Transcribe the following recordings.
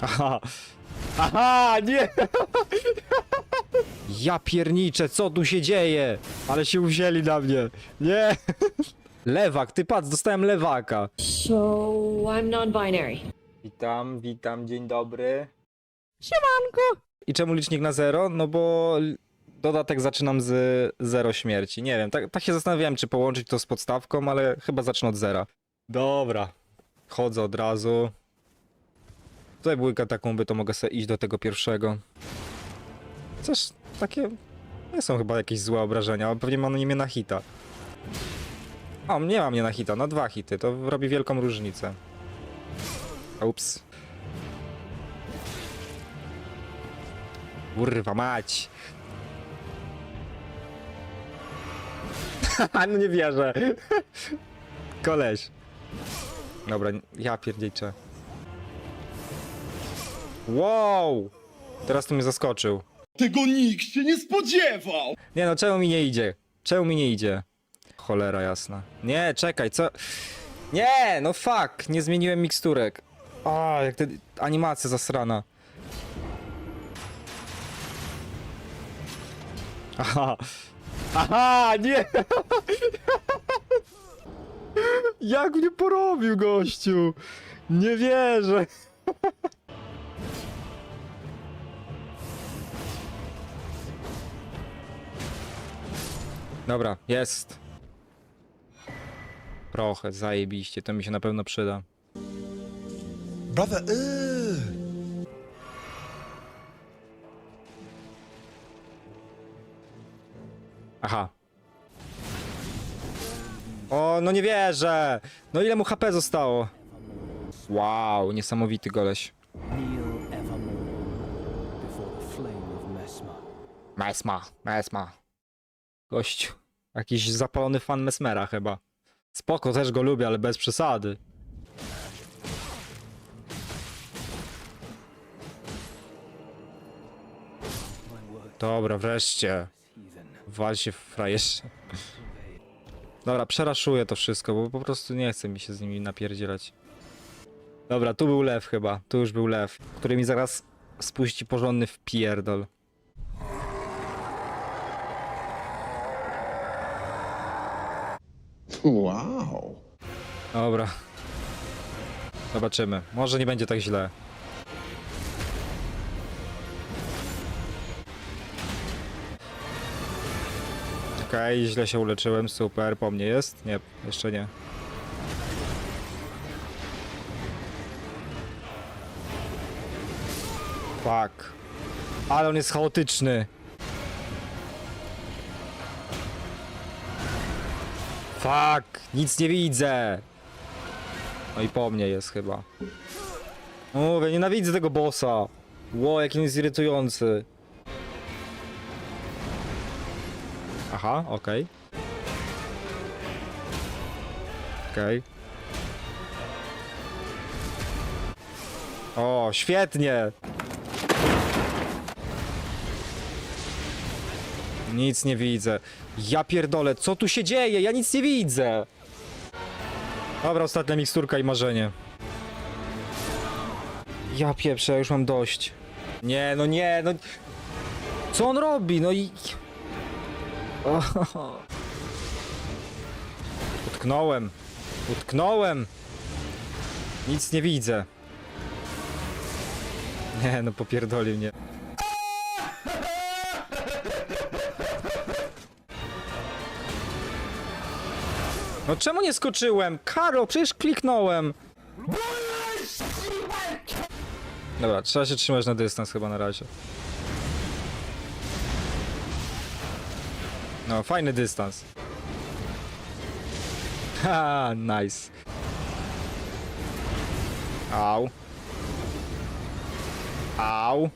Aha. Aha, nie! Ja pierniczę, co tu się dzieje? Ale się uwzięli na mnie. Nie! Lewak, ty patrz, dostałem lewaka. So I'm non-binary. Witam, witam, dzień dobry. Siemanko! I czemu licznik na zero? No bo l- dodatek zaczynam z zero śmierci. Nie wiem, tak, tak się zastanawiałem, czy połączyć to z podstawką, ale chyba zacznę od zera. Dobra. Chodzę od razu. Tutaj były katakumby, to mogę sobie iść do tego pierwszego. Coś takie... Nie są chyba jakieś złe obrażenia, ale pewnie mam na imię na hita. O, nie mam mnie na hita, na dwa hity, to robi wielką różnicę. Ups. Kurwa mać. no nie wierzę. Koleś. Dobra, ja pierdziejczę. Wow! Teraz to mnie zaskoczył. Tego nikt się nie spodziewał! Nie no, czemu mi nie idzie? Czemu mi nie idzie? Cholera jasna. Nie, czekaj, co? Nie, no fuck, nie zmieniłem miksturek. A, jak te animacja zasrana. Aha. Aha, nie! Jak mnie porobił gościu? Nie wierzę. Dobra, jest. Trochę, zajebiście, to mi się na pewno przyda. Brother, ugh. Aha. O, no nie wierzę! No ile mu HP zostało? Wow, niesamowity goleś. Kneel evermore before the flame of Mesmer. Mesma, Mesma. Gościu. Jakiś zapalony fan Mesmera chyba. Spoko, też go lubię, ale bez przesady. Dobra, wreszcie. Wal się frajerze. Dobra, przeraszuję to wszystko, bo po prostu nie chce mi się z nimi napierdzielać. Dobra, tu był lew chyba. Tu już był lew, który mi zaraz spuści porządny w Wow. Dobra. Zobaczymy. Może nie będzie tak źle. Okej, źle się uleczyłem, super, po mnie jest? Nie, jeszcze nie. Fuck. Ale on jest chaotyczny. Fuck, nic nie widzę. No i po mnie jest chyba. Mówię, nienawidzę tego bossa. Ło, jaki on jest irytujący. Aha, okej. Okej. O, świetnie! Nic nie widzę. Ja pierdolę, co tu się dzieje? Ja nic nie widzę! Dobra, ostatnia miksturka i marzenie. Ja pieprzę, ja już mam dość. Nie, no nie, no... Co on robi? No i... O, Utknąłem. Utknąłem. Nic nie widzę. Nie, no popierdoli mnie. No czemu nie skoczyłem? Karo, przecież kliknąłem. Dobra, trzeba się trzymać na dystans chyba na razie. No, fajny dystans. Ha, nice. Au. Au.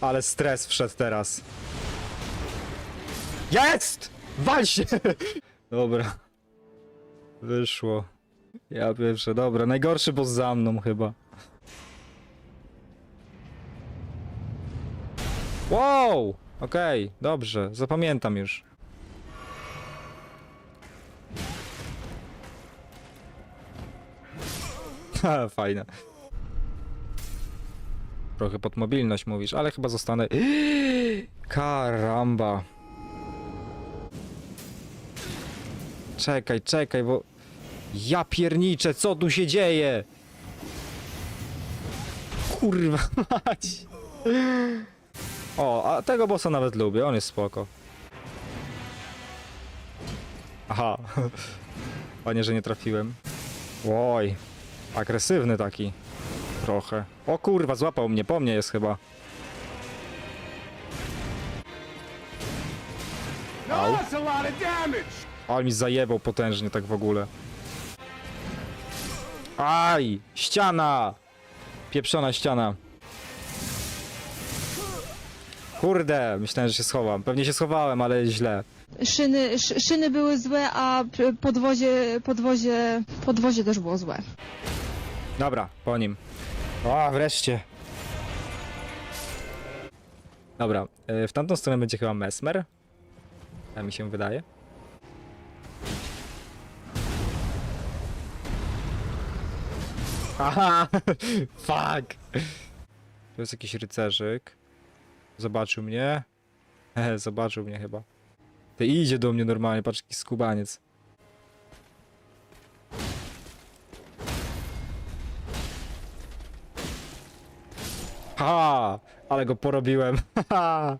Ale stres wszedł teraz. Jest! Wal się! Dobra. Wyszło. Ja pierwsze, dobra. Najgorszy boss za mną chyba. Wow! Okej, dobrze. Zapamiętam już. Ha, fajne. Trochę pod mobilność mówisz, ale chyba zostanę... Karamba. Czekaj, czekaj, bo... Ja pierniczę, co tu się dzieje? Kurwa mać. O, a tego bossa nawet lubię, on jest spoko. Aha. Panie, że nie trafiłem. Oj, agresywny taki. Trochę. O kurwa, złapał mnie, po mnie jest chyba. Au. Ale mi zajebał potężnie tak w ogóle. Aj! Ściana! Pieprzona ściana. Kurde, myślałem, że się schowam. Pewnie się schowałem, ale źle. Szyny, sz, szyny były złe, a p- podwozie, podwozie, podwozie też było złe. Dobra, po nim. A, wreszcie. Dobra, y, w tamtą stronę będzie chyba Mesmer. Tak mi się wydaje. Aha! Fuck! To jest jakiś rycerzyk. Zobaczył mnie. Zobaczył mnie chyba. Ty idzie do mnie normalnie, patrz jaki skubaniec. Ha! Ale go porobiłem.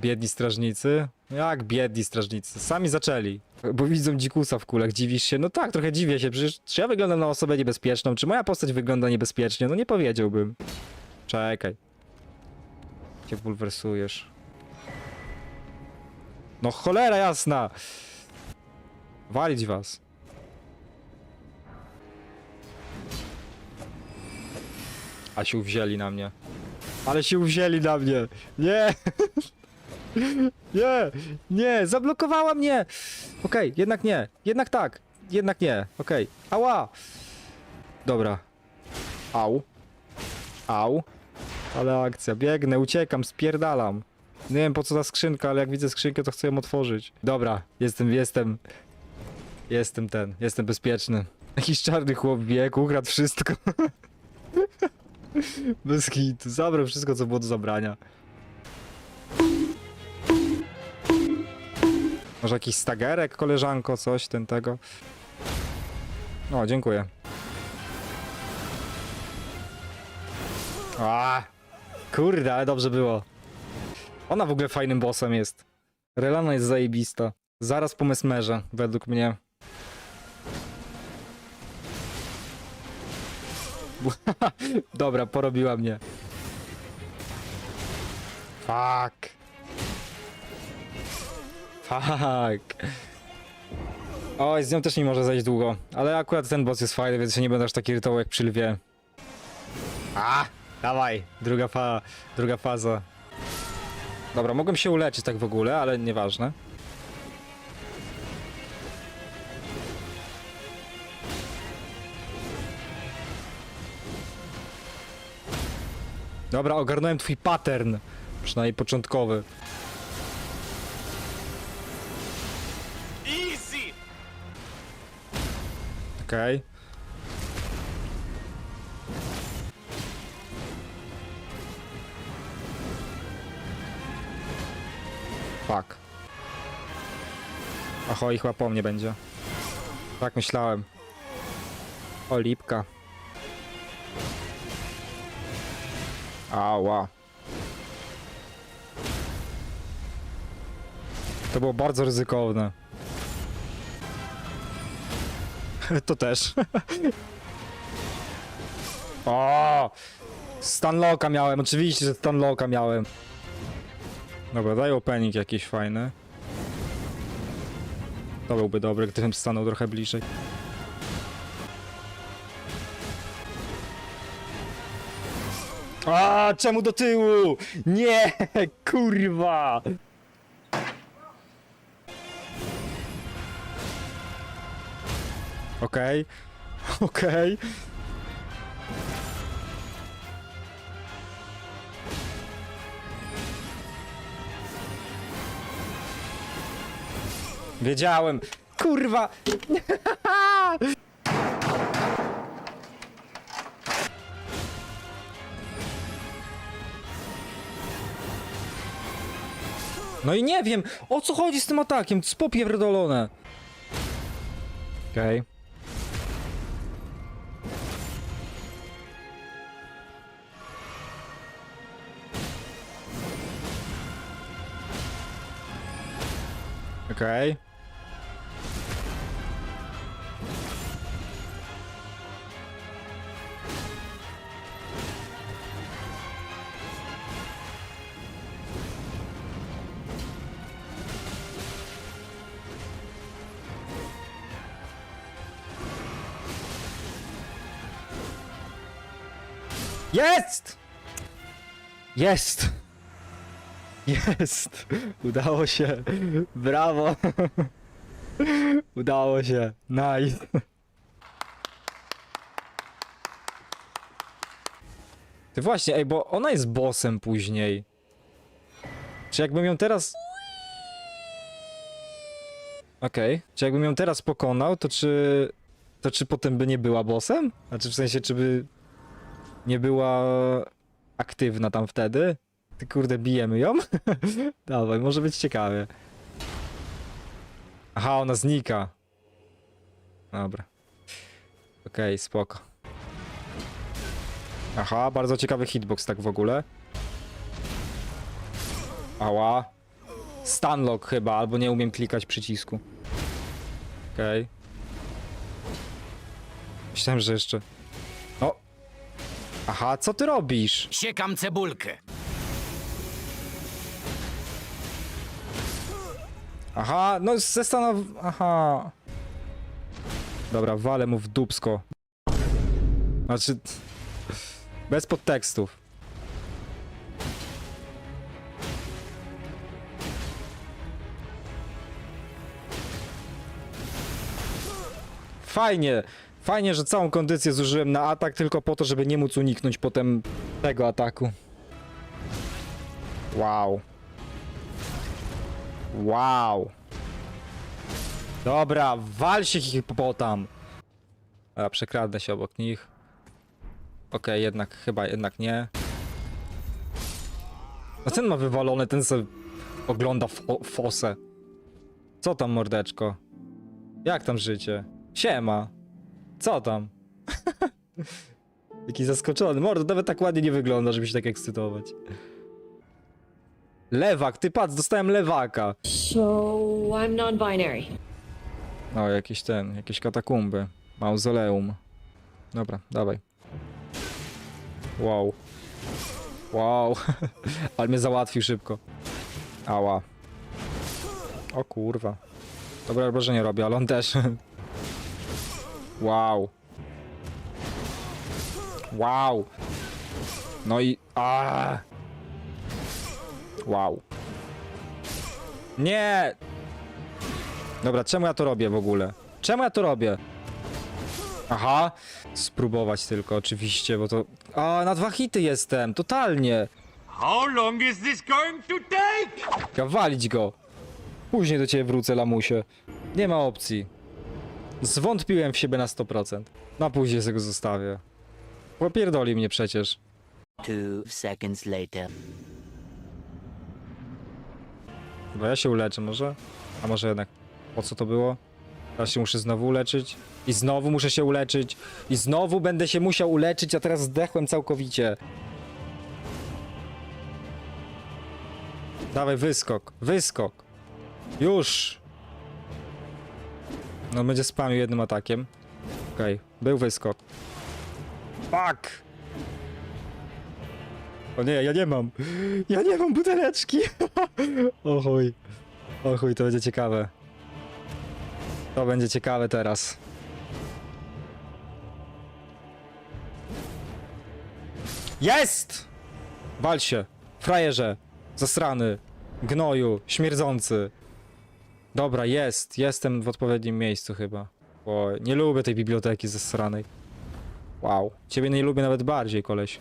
Biedni strażnicy? Jak biedni strażnicy? Sami zaczęli. Bo widzą dzikusa w kulach, dziwisz się? No tak, trochę dziwię się, przecież czy ja wyglądam na osobę niebezpieczną? Czy moja postać wygląda niebezpiecznie? No nie powiedziałbym. Czekaj. Cię bulwersujesz. No cholera jasna! Walić was. A się uwzięli na mnie. Ale się uwzięli na mnie. Nie! Nie! Nie! Zablokowała mnie! Okej, jednak nie. Jednak tak. Jednak nie. Okej. Ała! Dobra. Au. Au. Ale akcja. Biegnę, uciekam, spierdalam. Nie wiem po co ta skrzynka, ale jak widzę skrzynkę, to chcę ją otworzyć. Dobra, jestem, jestem. Jestem ten, jestem bezpieczny. Jakiś czarny chłop biegł, ukradł wszystko. Bez hitu. Zabrał wszystko, co było do zabrania. Może jakiś stagerek, koleżanko, coś ten tego. O, dziękuję. A, kurde, ale dobrze było. Ona w ogóle fajnym bossem jest. Relana jest zajebista. Zaraz po Mesmerze, według mnie. Dobra, porobiła mnie. Fuck. Fuck. Oj, z nią też nie może zajść długo. Ale akurat ten boss jest fajny, więc się nie będę aż taki rytował jak przy lwie. A, dawaj. Druga fa, druga faza. Dobra, mogłem się uleczyć tak w ogóle, ale nieważne. Dobra, ogarnąłem twój pattern. Przynajmniej początkowy. Okej. Fuck. Ahoj, chyba po mnie będzie. Tak myślałem. O, lipka. Ała. To było bardzo ryzykowne. To też. o! Stanlocka miałem, oczywiście, że Stanlocka miałem. Dobra, daj opening jakiś fajny. To byłby dobry, gdybym stanął trochę bliżej. A, czemu do tyłu? Nie, kurwa! Okej. Okay. Okej. Okay. Wiedziałem. Kurwa! No i nie wiem, o co chodzi z tym atakiem, to popierdolone. Okej. Okay. Okej. Jest! Jest! Jest! Udało się! Brawo! Udało się! Nice! Ty właśnie, ej, bo ona jest bossem później. Czy jakbym ją teraz... Okej. Czy jakbym ją teraz pokonał, to czy... To czy potem by nie była bossem? Znaczy w sensie, czy by nie była aktywna tam wtedy? Ty kurde, bijemy ją? Dawaj, może być ciekawie. Aha, ona znika. Dobra. Okej, spoko. Aha, bardzo ciekawy hitbox tak w ogóle. Ała. Stunlock chyba, albo nie umiem klikać przycisku. Okej. Myślałem, że jeszcze... O! Aha, co ty robisz? Siekam cebulkę. Aha, no zastanow... Aha. Dobra, walę mu w dupsko. Znaczy... Bez podtekstów. Fajnie. Fajnie, że całą kondycję zużyłem na atak tylko po to, żeby nie móc uniknąć potem tego ataku. Wow. Wow. Dobra, wal się hipopotam. A, przekradnę się obok nich. Okej, jednak, chyba jednak nie. A ten ma wywalone, ten se ogląda fo fosę. Co tam, mordeczko? Jak tam życie? Siema. Co tam? Jaki zaskoczony. Mordo, nawet tak ładnie nie wygląda, żeby się tak ekscytować. Lewak, ty patrz, dostałem lewaka. So, I'm non binary. O, jakiś ten, jakieś katakumby. Mauzoleum. Dobra, dawaj. Wow. Wow. Ale mnie załatwił szybko. Ała. O kurwa. Dobre wrażenie robię, ale on też. Wow. Wow. No i... A. Wow. Nie! Dobra, czemu ja to robię w ogóle? Czemu ja to robię? Aha, spróbować tylko, oczywiście, bo to... A, na dwa hity jestem, totalnie. How long is this going to take? Ja walić go. Później do ciebie wrócę, lamusie. Nie ma opcji. Zwątpiłem w siebie na 100%. Na później sobie go zostawię. Popierdoli mnie przecież. Two seconds later. Chyba ja się uleczę może? A może jednak po co to było? Teraz się muszę znowu uleczyć. I znowu muszę się uleczyć. I znowu będę się musiał uleczyć, a teraz zdechłem całkowicie. Dawaj, wyskok. Wyskok. Już. No będzie spamił jednym atakiem. Okej, był wyskok. Fuck! O nie, ja nie mam. Ja nie mam buteleczki. O chuj. O chuj, to będzie ciekawe. To będzie ciekawe teraz. Jest! Wal się. Frajerze. Zasrany. Gnoju. Śmierdzący. Dobra, jest. Jestem w odpowiednim miejscu chyba. Bo nie lubię tej biblioteki zasranej. Wow. Ciebie nie lubię nawet bardziej, koleś.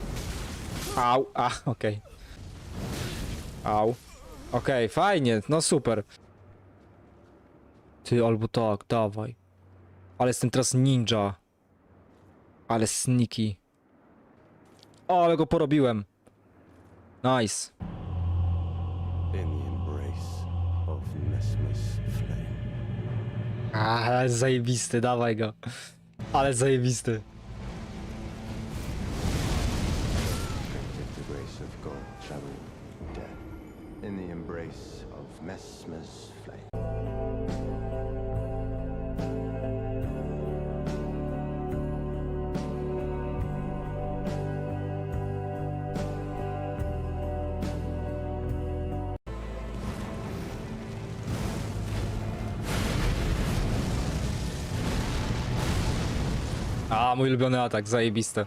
Au. A, okej. Au. Okej, fajnie, no super. Ty albo tak, dawaj. Ale jestem teraz ninja. Ale sneaky. O, ale go porobiłem. Nice. In the embrace Mesmer's flame. Ale zajebisty, dawaj go. Ale zajebisty. Mój ulubiony atak, zajebiste.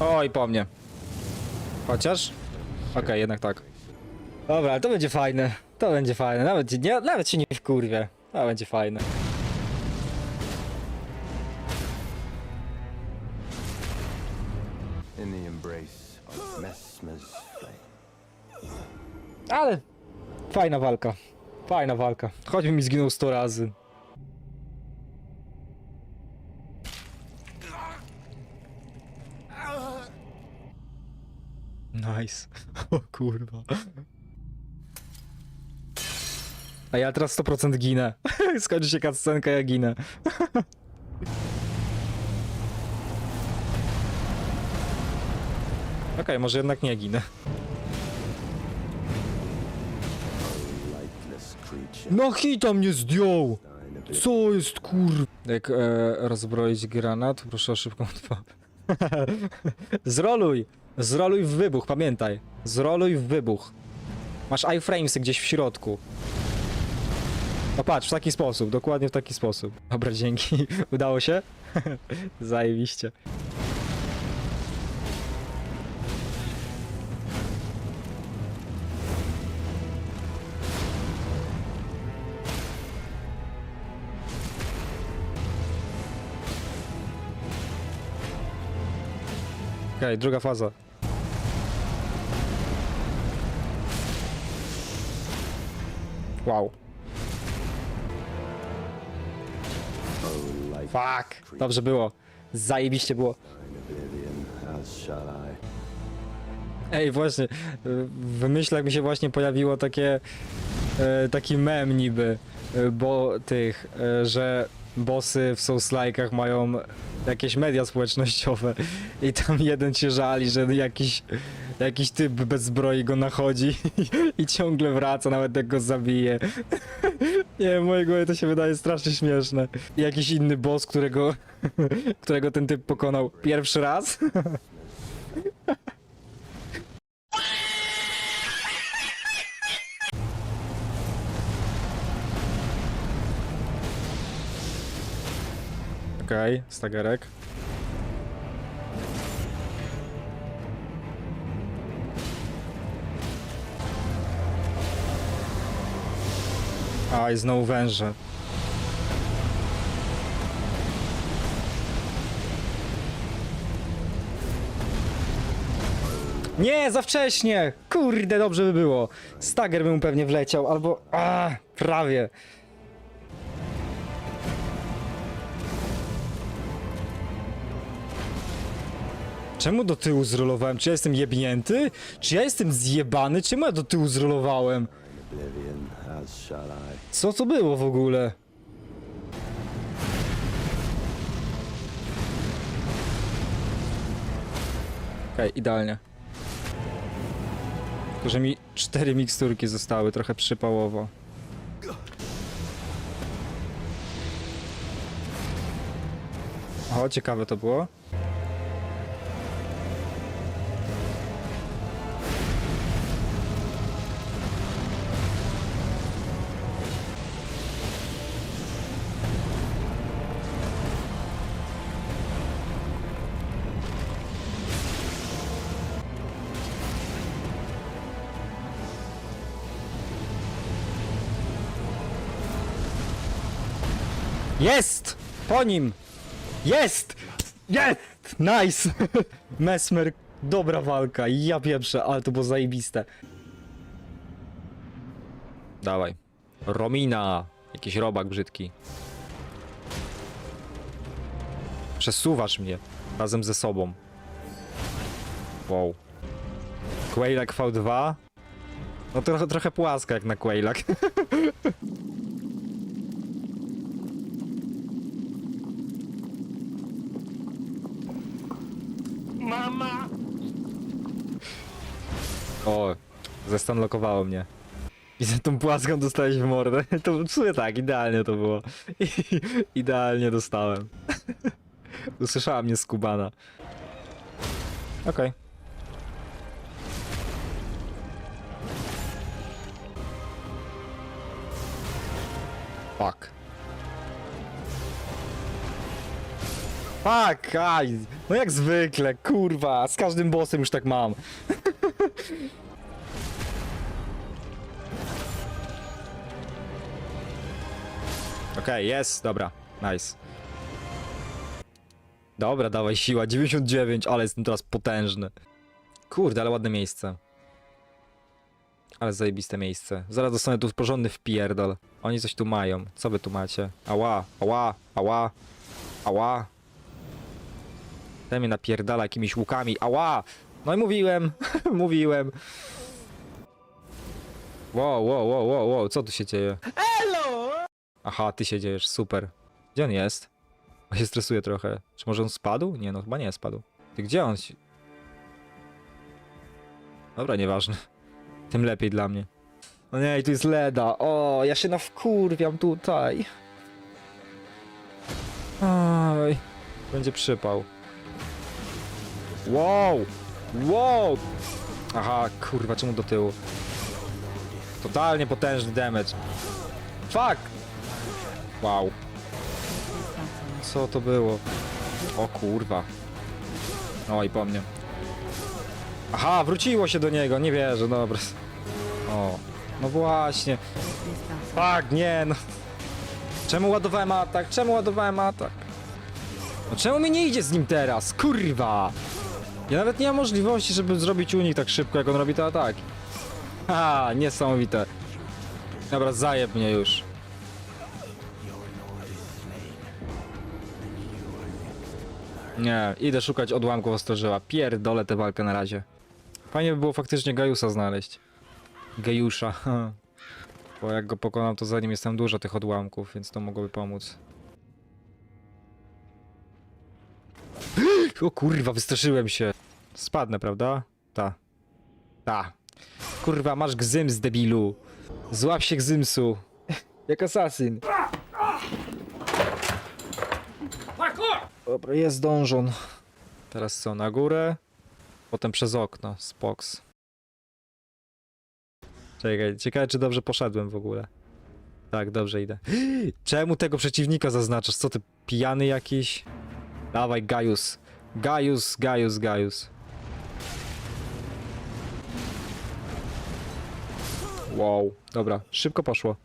Oj, po mnie. Chociaż? Okej, jednak tak. Dobra, to będzie fajne. To będzie fajne. Nawet, nie, nawet się nie wkurwię. To będzie fajne. Fajna walka. Fajna walka. Choćby mi zginął 100 razy. Nice. O kurwa. A ja teraz 100% ginę. Skończy się cutscenka, ja ginę. Okej, może jednak nie ginę. No hita mnie zdjął! Co jest kur... Jak e, rozbroić granat, proszę o szybką odpowiedź. Zroluj! Zroluj w wybuch, pamiętaj. Zroluj w wybuch. Masz iframesy gdzieś w środku. No patrz, w taki sposób, dokładnie w taki sposób. Dobra, dzięki. Udało się? Zajebiście. Okej, druga faza. Wow. Fuck. Dobrze było. Zajebiście było. Ej, właśnie, w myślach mi się właśnie pojawiło takie, e, taki mem niby, e, bo tych, e, że bossy w Souls-like'ach mają jakieś media społecznościowe i tam jeden się żali, że jakiś, jakiś typ bez zbroi go nachodzi i ciągle wraca, nawet jak go zabije. Nie wiem, mojego to się wydaje strasznie śmieszne. Jakiś inny boss, którego, którego ten typ pokonał pierwszy raz. Okay, stagerek. A, znowu węże. Nie, za wcześnie! Kurde, dobrze by było. Stager bym pewnie wleciał, albo... A, prawie. Czemu do tyłu zrolowałem? Czy ja jestem jebnięty? Czy ja jestem zjebany? Czemu ja do tyłu zrolowałem? Co to było w ogóle? Okej, idealnie. Tylko, że mi cztery miksturki zostały, trochę przypałowo. O, ciekawe to było. Jest! Po nim! Jest! Jest! Nice! Mesmer, dobra walka. Ja pieprzę, ale to było zajebiste. Dawaj. Romina. Jakiś robak brzydki. Przesuwasz mnie razem ze sobą. Wow. Quailak V2? No trochę, trochę płaska jak na Quailak. O, zestanlokowało mnie. I za tą płaską dostałeś w mordę. To w sumie tak, idealnie to było. idealnie dostałem. Usłyszała mnie skubana. Okej. Fuck. Fuck, aj. No jak zwykle, kurwa. Z każdym bossem już tak mam. Okej, jest, dobra, nice. Dobra, dawaj siła, 99, ale jestem teraz potężny. Kurde, ale ładne miejsce. Ale zajebiste miejsce. Zaraz dostanę tu porządny wpierdol. Oni coś tu mają. Co wy tu macie? Ała, ała, ała, ała. Ten mnie napierdala jakimiś łukami. Ała! No i mówiłem, mówiłem. Wow, wow, wow, wow, wow, co tu się dzieje? Aha, ty się dziejesz, super. Gdzie on jest? On się stresuje trochę. Czy może on spadł? Nie, no chyba nie spadł. Ty gdzie on się... Dobra, nieważne. Tym lepiej dla mnie. No nie, tu jest Leda. O, ja się nawkurwiam tutaj. Oj, będzie przypał. Wow! Wow! Aha, kurwa, czemu do tyłu? Totalnie potężny damage. Fuck! Wow. Co to było? O kurwa. Oj, po mnie. Aha, wróciło się do niego, nie wierzę, dobra. O, no właśnie. Tak, nie, no. Czemu ładowałem atak? Czemu ładowałem atak? No czemu mi nie idzie z nim teraz? Kurwa! Ja nawet nie mam możliwości, żeby zrobić unik tak szybko, jak on robi te ataki. Ha, niesamowite. Dobra, zajeb mnie już. Nie, idę szukać odłamków ostrożyła. Pierdolę tę walkę na razie. Fajnie by było faktycznie Gajusa znaleźć. Gejusza. Bo jak go pokonam, to za nim jest tam dużo tych odłamków, więc to mogłoby pomóc. O kurwa, wystraszyłem się. Spadnę, prawda? Ta. Ta. Kurwa, masz gzyms, debilu. Złap się gzymsu. Jak asasyn. Dobra, jest dążon. Teraz co, na górę? Potem przez okno, spoks. Czekaj, ciekawe czy dobrze poszedłem w ogóle. Tak, dobrze idę. Czemu tego przeciwnika zaznaczasz? Co ty, pijany jakiś? Dawaj, Gaius. Gaius, Gaius, Gaius. Wow, dobra, szybko poszło.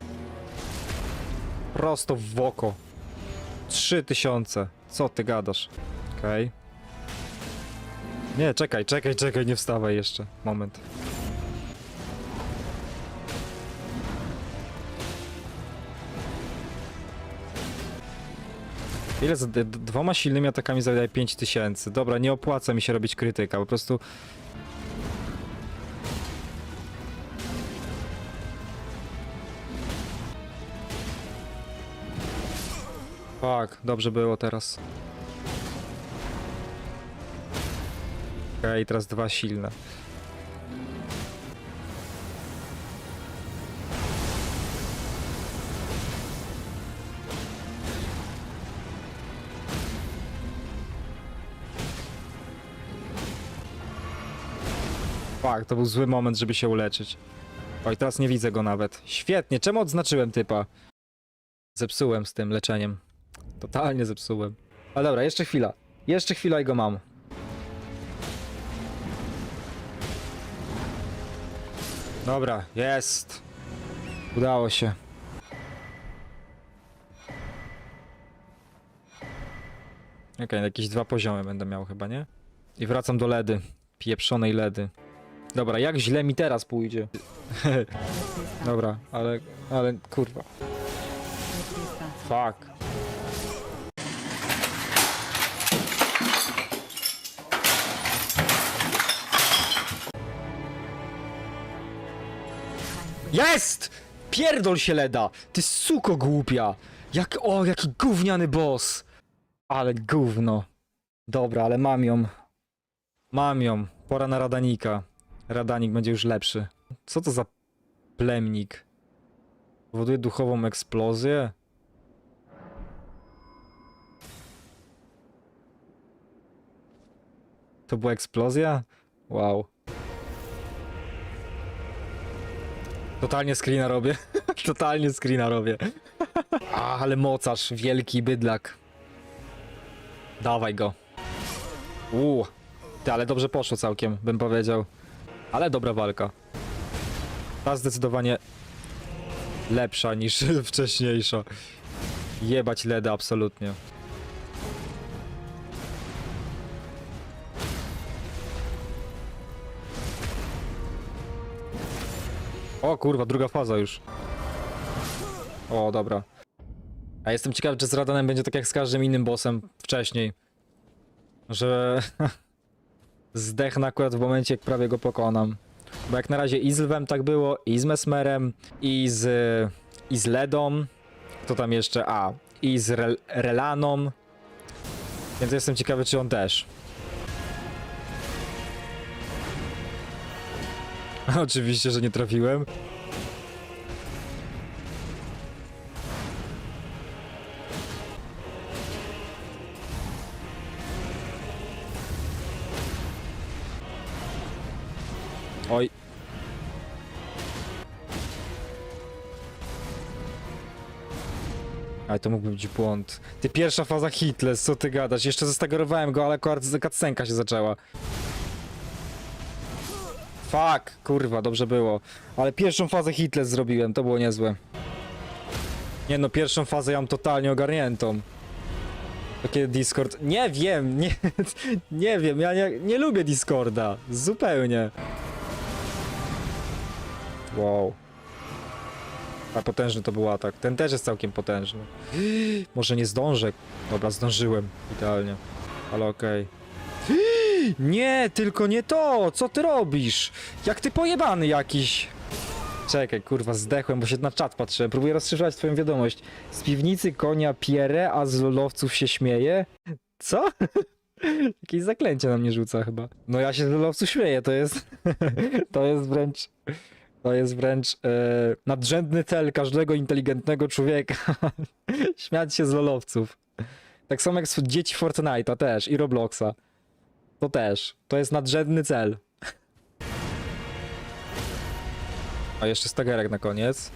Prosto w oko. 3000. Co ty gadasz? Okej. Nie, czekaj, czekaj, czekaj, nie wstawaj jeszcze. Moment. Ile z d- d- dwoma silnymi atakami zadaje 5000? Dobra, nie opłaca mi się robić krytyka, po prostu... Tak, dobrze było teraz. Okej, teraz dwa silne. Tak, to był zły moment, żeby się uleczyć. Oj, teraz nie widzę go nawet. Świetnie, czemu odznaczyłem typa? Zepsułem z tym leczeniem. Totalnie zepsułem. Ale dobra, jeszcze chwila. Jeszcze chwila i go mam. Dobra, jest. Udało się. Okej, jakieś dwa poziomy będę miał chyba, nie? I wracam do ledy. Pieprzonej ledy. Dobra, jak źle mi teraz pójdzie? Dobra, ale, ale kurwa. Fuck. Jest! Pierdol się leda! Ty suko głupia! Jak, o, jaki gówniany boss! Ale gówno. Dobra, ale mam ją. Mam ją. Pora na Radanika. Radanik będzie już lepszy. Co to za plemnik? Powoduje duchową eksplozję? To była eksplozja? Wow. Totalnie screena robię. Totalnie screena robię. A, ale mocarz, wielki bydlak. Dawaj go. Uuu. Ty, ale dobrze poszło całkiem, bym powiedział. Ale dobra walka. Ta zdecydowanie lepsza niż wcześniejsza. Jebać leda absolutnie. Kurwa, druga faza już. O, dobra. A jestem ciekaw, czy z Radanem będzie tak jak z każdym innym bossem wcześniej. Że zdechnę akurat w momencie, jak prawie go pokonam. Bo jak na razie i z Lwem tak było, i z Mesmerem, i z, i z Ledą. Kto tam jeszcze? A, i z Rel Relaną. Więc jestem ciekawy, czy on też. Oczywiście, że nie trafiłem. Ale to mógłby być błąd. Ty pierwsza faza Hitler, co ty gadasz? Jeszcze zestagerowałem go, ale akurat cutscenka się zaczęła. Fuck, kurwa, dobrze było. Ale pierwszą fazę Hitler zrobiłem, to było niezłe. Nie no, pierwszą fazę ja mam totalnie ogarniętą. Takie Discord... Nie wiem, nie, nie wiem, ja nie, nie lubię Discorda. Zupełnie. Wow. A potężny to był atak. Ten też jest całkiem potężny. Może nie zdążę. Dobra, zdążyłem. Idealnie. Ale okej. Nie, tylko nie to! Co ty robisz? Jak ty pojebany jakiś! Czekaj, kurwa, zdechłem, bo się na czat patrzyłem. Próbuję rozszerzyć twoją wiadomość. Z piwnicy konia pierę, a z lolowców się śmieje? Co? Jakieś zaklęcie na mnie rzuca chyba. No ja się z lolowców śmieję, to jest... to jest wręcz... To jest wręcz e, nadrzędny cel każdego inteligentnego człowieka. Śmiać się z lolowców. Tak samo jak z dzieci Fortnite'a też i Robloxa. To też. To jest nadrzędny cel. A jeszcze stagerek na koniec.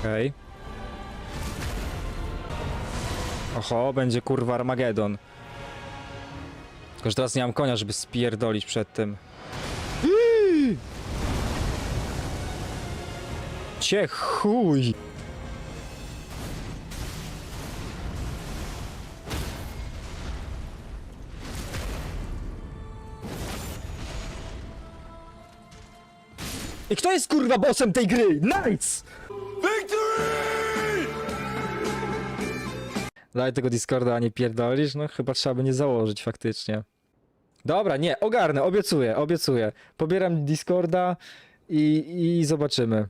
Okej. Oho, będzie kurwa Armagedon. Tylko, że teraz nie mam konia, żeby spierdolić przed tym. Cie chuj! I kto jest kurwa bossem tej gry? Nice! Daj tego Discorda, a nie pierdolisz? No chyba trzeba by nie założyć faktycznie. Dobra, nie, ogarnę, obiecuję, obiecuję. Pobieram Discorda i, i zobaczymy.